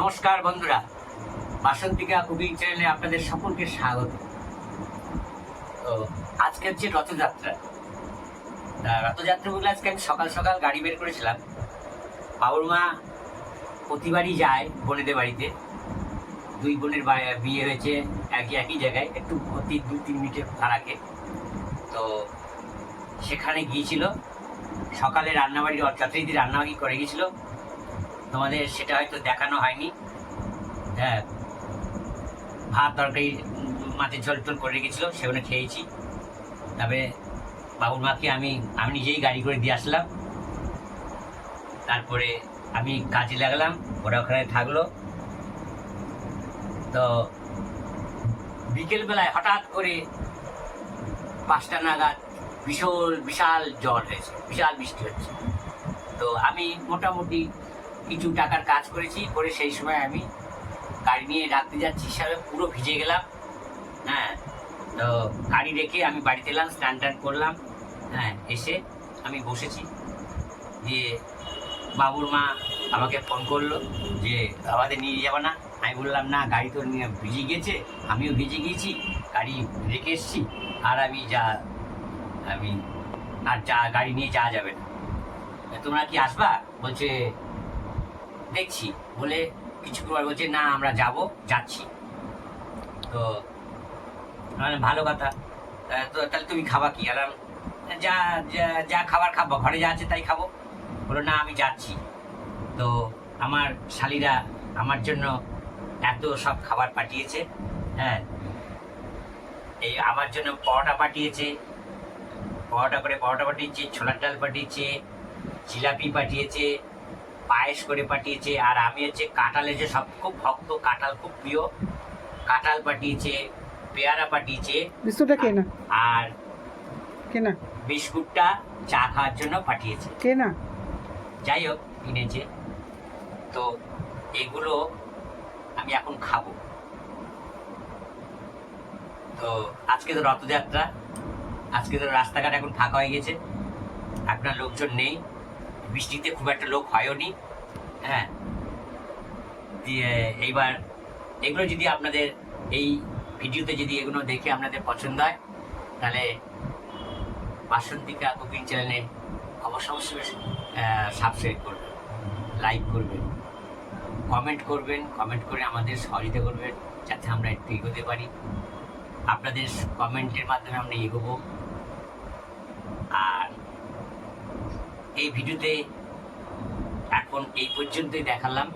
নমস্কার বন্ধুরা। বাসন্তিকা কুকিং চ্যানেলে আপনাদের সকলকে স্বাগত। তো আজকে হচ্ছে রথযাত্রা। রথযাত্রা বলে আজকে আমি সকাল সকাল গাড়ি বের করেছিলাম। বাবুর মা প্রতিবারই যায় বোনেদের বাড়িতে। দুই বোনের বিয়ে হয়েছে একই একই জায়গায়। একটু অতি দু, তিন মিনিটের ফারাকে। তো সেখানে গিয়েছিল। সকালে রান্নাবাড়ির যথারীতি রান্নাবাড়ি করে গেছিল তোমাদের সেটা হয়তো দেখানো হয়নি। হ্যাঁ ভাত, তরকারি, মাছের ঝোল টোল করে রেখেছিল, সেগুলো খেয়েছি। তারপরে বাবুর মাকে আমি আমি নিজেই গাড়ি করে দিয়ে আসলাম। তারপরে আমি কাজে লাগলাম, ওরা ওখানে থাকল। তো বিকেলবেলায় হঠাৎ করে পাঁচটা নাগাদ ভীষণ বিশাল জল হয়েছে, বিশাল বৃষ্টি হচ্ছে। তো আমি মোটামুটি কিছু টাকার কাজ করেছি, করে সেই সময় আমি গাড়ি নিয়ে রাখতে যাচ্ছি হিসাবে পুরো ভিজে গেলাম। হ্যাঁ তো গাড়ি রেখে আমি বাড়িতে এলাম, স্নান টান করলাম। হ্যাঁ এসে আমি বসেছি। দিয়ে বাবুর মা আমাকে ফোন করল যে আমাদের নিয়ে যাব না? আমি বললাম, না, গাড়ি তো নিয়ে ভিজে গিয়েছে আমিও ভিজে গিয়েছি, গাড়ি রেখে এসেছি, আর আমি যা, আমি, আর যা, গাড়ি নিয়ে যাওয়া যাবে না। তোমরা কি আসবা? বলছে দেখছি, বলে কিছু পর বলছে, না, আমরা যাব, যাচ্ছি। তো মানে ভালো কথা। তা তাহলে তুমি খাবা কি? আর যা- যা খাবার খাব, ঘরে যা আছে তাই খাব। বলো, না, আমি যাচ্ছি। তো, আমার শালিরা আমার জন্য এত সব খাবার পাঠিয়েছে হ্যাঁ। এই আমার জন্য পরোটা পাঠিয়েছে, পরোটা করে পরোটা পাঠিয়েছে, ছোলার ডাল পাঠিয়েছে, জিলাপি পাঠিয়েছে পায়েস করে পাঠিয়েছে আর আমি হচ্ছে কাঁঠালের যে সব খুব ভক্ত কাঁঠাল খুব প্রিয়। কাঁঠাল পাঠিয়েছে পেয়ারা পাঠিয়েছে। বিস্কুটটা কে না? আর কে না? বিস্কুটটা চা খাওয়ার জন্য পাঠিয়েছে। কে না? যাই হোক কিনেছে। তো এগুলো আমি এখন খাব। তো আজকে তো রথযাত্রা আজকে তো রাস্তাঘাট এখন ফাঁকা হয়ে গেছে। আপনার লোকজন নেই। বৃষ্টিতে খুব একটা লোক হয়ওনি হ্যাঁ। দিয়ে এইবার এগুলো যদি আপনাদের এই ভিডিওতে যদি এগুলো দেখে আপনাদের পছন্দ হয়, তাহলে বাসন্তিকা কুকিং চ্যানেলে অবশ্য অবশ্যই সাবস্ক্রাইব করবেন লাইক করবেন কমেন্ট করবেন কমেন্ট করে আমাদের সহযোগিতা করবেন, যাতে আমরা একটু এগোতে পারি। আপনাদের কমেন্টের মাধ্যমে আমরা এগোবো। আর এই ভিডিওতে এখন এই পর্যন্তই দেখালাম।